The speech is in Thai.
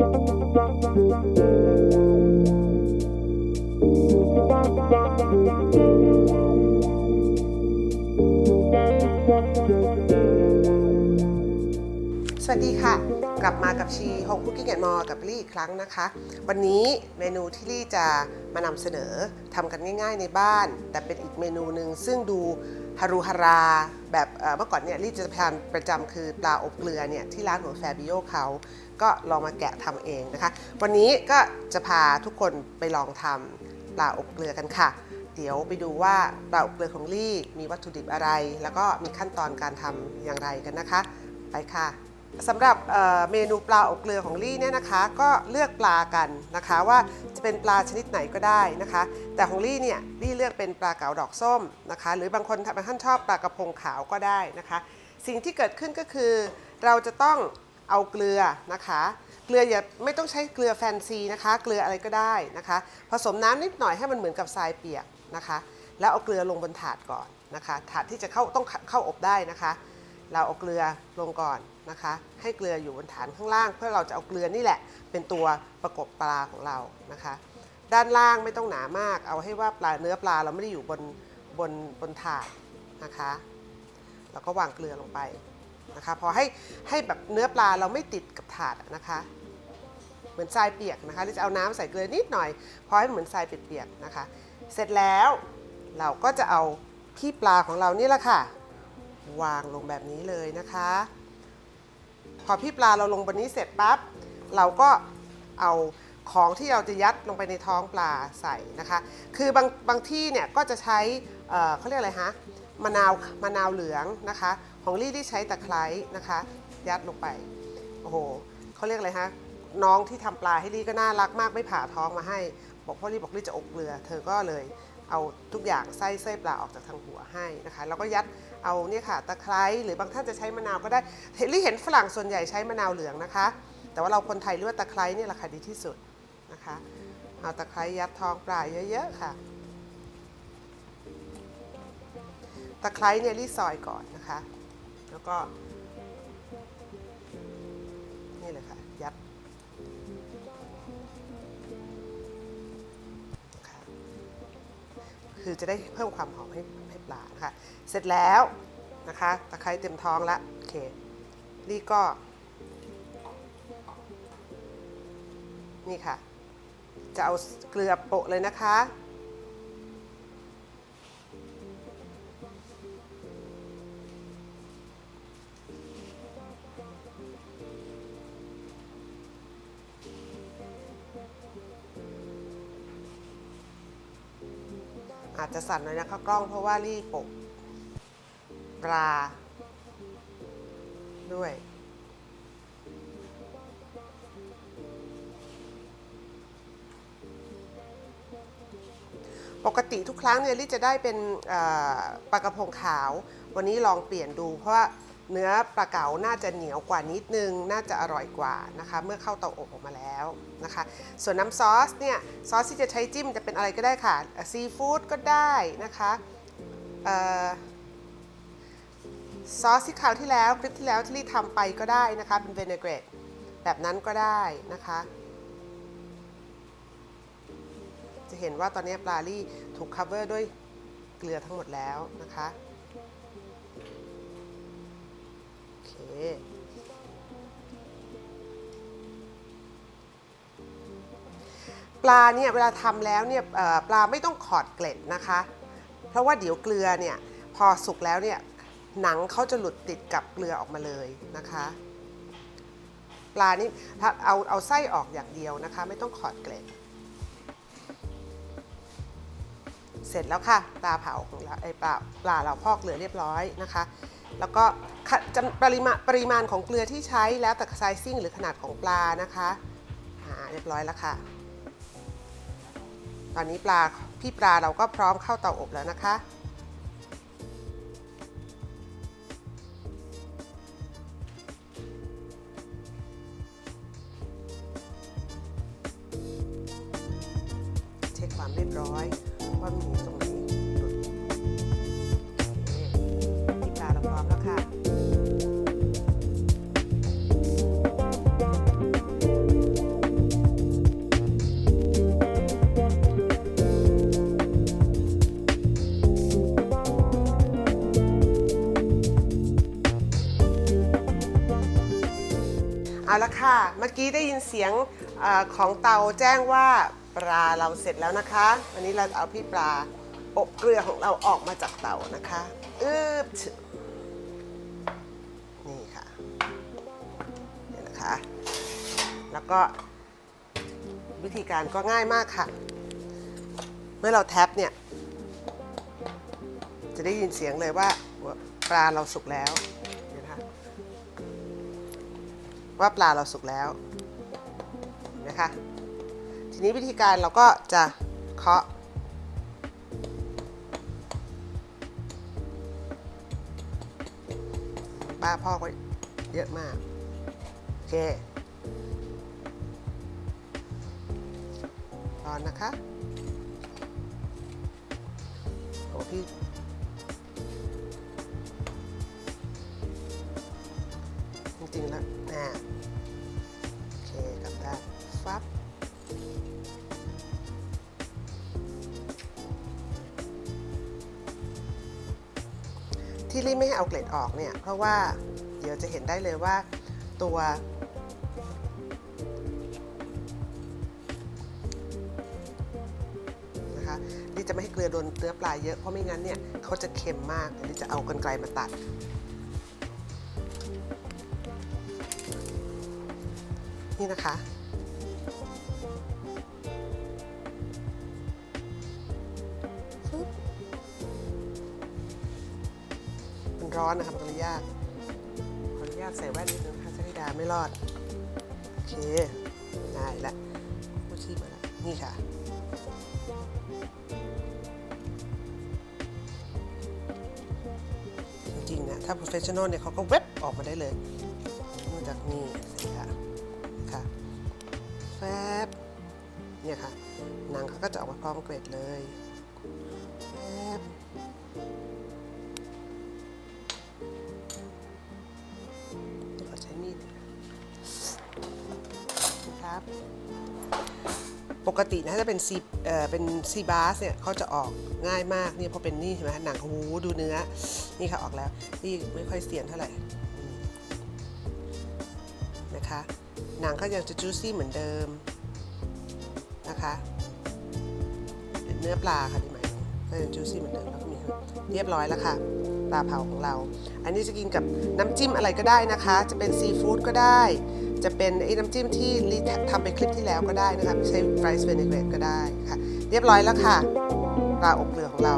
สวัสดีค่ะ กลับมากับชีโฮมคุกกิ้งแอนมอกับลี่อีกครั้งนะคะ วันนี้เมนูที่ลี่จะมานำเสนอทำกันง่ายๆในบ้าน แต่เป็นอีกเมนูหนึ่งซึ่งดูฮารุฮาราแบบเอ่อเมื่อก่อนเนี่ยลี่จะทานประจำคือปลาอบเกลือเนี่ยที่ร้านของแฟบิโอเขา ก็ลองมาแกะทำเองนะคะ วันนี้ก็จะพาทุกคนไปลองทำปลาอบเกลือกันค่ะ เดี๋ยวไปดูว่าปลาอบเกลือของลี่มีวัตถุดิบอะไร แล้วก็มีขั้นตอนการทำอย่างไรกันนะคะ ไปค่ะสำหรับเเมนูปลาอบเกลือของลี่เนี่ยนะคะก็เลือกปลากันนะคะว่าจะเป็นปลาชนิดไหนก็ได้นะคะ แต่ของลี่เนี่ยลี่เลือกเป็นปลาเก๋าดอกส้มนะคะ หรือบางคนบางท่านชอบปลากระพงขาวก็ได้นะคะ สิ่งที่เกิดขึ้นก็คือ เราจะต้อง เอาเกลือนะคะ เกลืออย่าไม่ต้องใช้เกลือแฟนซีนะคะ เกลืออะไรก็ได้นะคะ ผสมน้ำนิดหน่อยให้มันเหมือนกับทรายเปียกนะคะ แล้วเอาเกลือลงบนถาดก่อนนะคะ ถาดที่จะเข้าต้องเข้าอบได้นะคะ เราเอาเกลือลงก่อนนะคะ ให้เกลืออยู่บนฐานข้างล่าง เพื่อเราจะเอาเกลือนี่แหละ เป็นตัวประกบปลาของเรานะคะ ด้านล่างไม่ต้องหนามาก เอาให้ว่าปลาเนื้อปลาเราไม่ได้อยู่บนบนบนถาดนะคะ แล้วก็วางเกลือลงไป นะคะพอให้ให้แบบเนื้อปลาเราไม่ติดกับถาดนะคะ เหมือนทรายเปียกนะคะที่จะเอาน้ำใส่เกลือนิดหน่อยพอให้เหมือนทรายเปียกๆนะคะ เสร็จแล้วเราก็จะเอาขี้ปลาของเรานี่แหละค่ะ วางลงแบบนี้เลยนะคะ พอพี่ปลาเราลงบนนี้เสร็จปั๊บเราก็เอาของที่เราจะยัดลงไปในท้องปลาใส่นะคะ คือบางบางที่เนี่ยก็จะใช้เเขาเรียกอะไรฮะมะนาวมะนาวเหลืองนะคะ ของลี่ที่ใช้ตะไคร้นะคะ ยัดลงไป โอ้โหเขาเรียกอะไรฮะน้องที่ทำปลาให้ลี่ก็น่ารักมากไม่ผ่าท้องมาให้ บอกพ่อลี่บอกลี่จะอบเกลือ เธอก็เลยเอาทุกอย่างไส้ไส้ปลาออกจากทางหัวให้นะคะแล้วก็ยัดเอาเนี่ยค่ะตะไคร้หรือบางท่านจะใช้มะนาวก็ได้เห็นลี่เห็นฝรั่งส่วนใหญ่ใช้มะนาวเหลืองนะคะ แต่ว่าเราคนไทยเลือกตะไคร้เนี่ยแหละค่ะดีที่สุดนะคะเอาตะไคร้ยัดท้องปลาเยอะๆค่ะ ตะไคร้เนี่ยรีดซอยก่อนนะคะ แล้วก็ นี่เลยค่ะ ยัดคือจะได้เพิ่มความหอมให้ให้ปลานะคะ เสร็จแล้วนะคะตะไคร้เต็มท้องละโอเค นี่ก็ นี่ค่ะ จะเอาเกลือโปะเลยนะคะ อาจจะสั่นหน่อยนะคะกล้องเพราะว่ารีบปกปลา ด้วย ปกติทุกครั้งเนี่ยลี่จะได้เป็นปลากระพงขาว วันนี้ลองเปลี่ยนดูเพราะว่า เนื้อปลาเก๋าน่าจะเหนียวกว่านิดนึง น่าจะอร่อยกว่านะคะ เมื่อเข้าเตาอบออกมาแล้วนะคะ ส่วนน้ำซอสเนี่ยซอสที่จะใช้จิ้มจะเป็นอะไรก็ได้ค่ะซีฟู้ดก็ได้นะคะออซอสที่คราวที่แล้วคลิปที่แล้วที่ลี่ทำไปก็ได้นะคะ เป็นเวเนเกรตแบบนั้นก็ได้นะคะ จะเห็นว่าตอนนี้ปลาลี่ถูก cover ด้วยเกลือทั้งหมดแล้วนะคะ เคปลาเนี่ยเวลาทำแล้วเนี่ยปลาไม่ต้องขอดเกล็ดนะคะ เพราะว่าเดี๋ยวเกลือเนี่ยพอสุกแล้วเนี่ยหนังเขาจะหลุดติดกับเกลือออกมาเลยนะคะ ปลานี่ถ้าเอาเอาไส้ออกอย่างเดียวนะคะ ไม่ต้องขอดเกล็ด เสร็จแล้วค่ะปลาเผาของเราไอปลาปลาเราพอกเกลือเรียบร้อยนะคะ แล้วก็ปริมาณปริมาณของเกลือที่ใช้แล้วแต่ไซซิ่งหรือขนาดของปลานะคะอ่าเรียบร้อยแล้วค่ะ ตอนนี้ปลาพี่ปลาเราก็พร้อมเข้าเตาอบแล้วนะคะ เอาละค่ะ เมื่อกี้ได้ยินเสียงอของเตาแจ้งว่าปลาเราเสร็จแล้วนะคะ วันนี้เราเอาพี่ปลาอบเกลือของเราออกมาจากเตานะคะอึบนี่ค่ะนี่นะคะ แล้วก็วิธีการก็ง่ายมากค่ะ เมื่อเราแท็บเนี่ย จะได้ยินเสียงเลยว่าปลาเราสุกแล้ว ว่าปลาเราสุกแล้วเห็นะคะ ทีนี้วิธีการเราก็จะเคาะป้าพ่อก็เยอะมาก โอเคร้อนนะคะโอ้พี่จริงๆแล้วอ่า ที่รีบไม่ให้เอาเกล็ดออกเนี่ยเพราะว่าเดี๋ยวจะเห็นได้เลยว่าตัวนะคะรีจะไม่ให้เกลือโดนเนื้อปลาเยอะเพราะไม่งั้นเนี่ยเขาจะเค็มมากรีจะเอากรรไกรมาตัดนี่นะคะ ร้อนนะคะมันก็เลยยากขออนุญาตใส่แว่นนิดนึงนะคะจะได้ดาไม่รอด โอเคได้ละผู้ชีพมาแล้วนี่ค่ะ จริงๆนะถ้า professional เนี่ยเขาก็เว็บออกมาได้เลยนอกจากนี่สิค่ะค่ะแฟบเนี่ยค่ะหนังเขาก็จะออกมาพร้อมเกรดเลย ปกตินะถ้าเป็นซีเอ่อเป็นซีบาสเนี่ยเขาจะออกง่ายมากเนี่ยพราะเป็นนี่เห็นไหมหนังหูดูเนื้อ นี่ค่ะออกแล้ว นี่ไม่ค่อยเสียนเท่าไหร่นะคะหนังก็ยังจะจูซี่เหมือนเดิมนะคะเนเนื้อปลาค่ะที่หมก็ยังจูซี่เหมือนเดิมแล้วก็มีเรียบร้อยแล้วค่ะ ปลาเผาของเรา อันนี้จะกินกับน้ำจิ้มอะไรก็ได้นะคะ จะเป็นซีฟู้ดก็ได้ จะเป็นไอ้น้ำจิ้มที่รีทำไปคลิปที่แล้วก็ได้นะคะไม่ใช่ไรซ์เวนิเกรตก็ได้ค่ะ เรียบร้อยแล้วค่ะ ปลาอบเกลือของเรา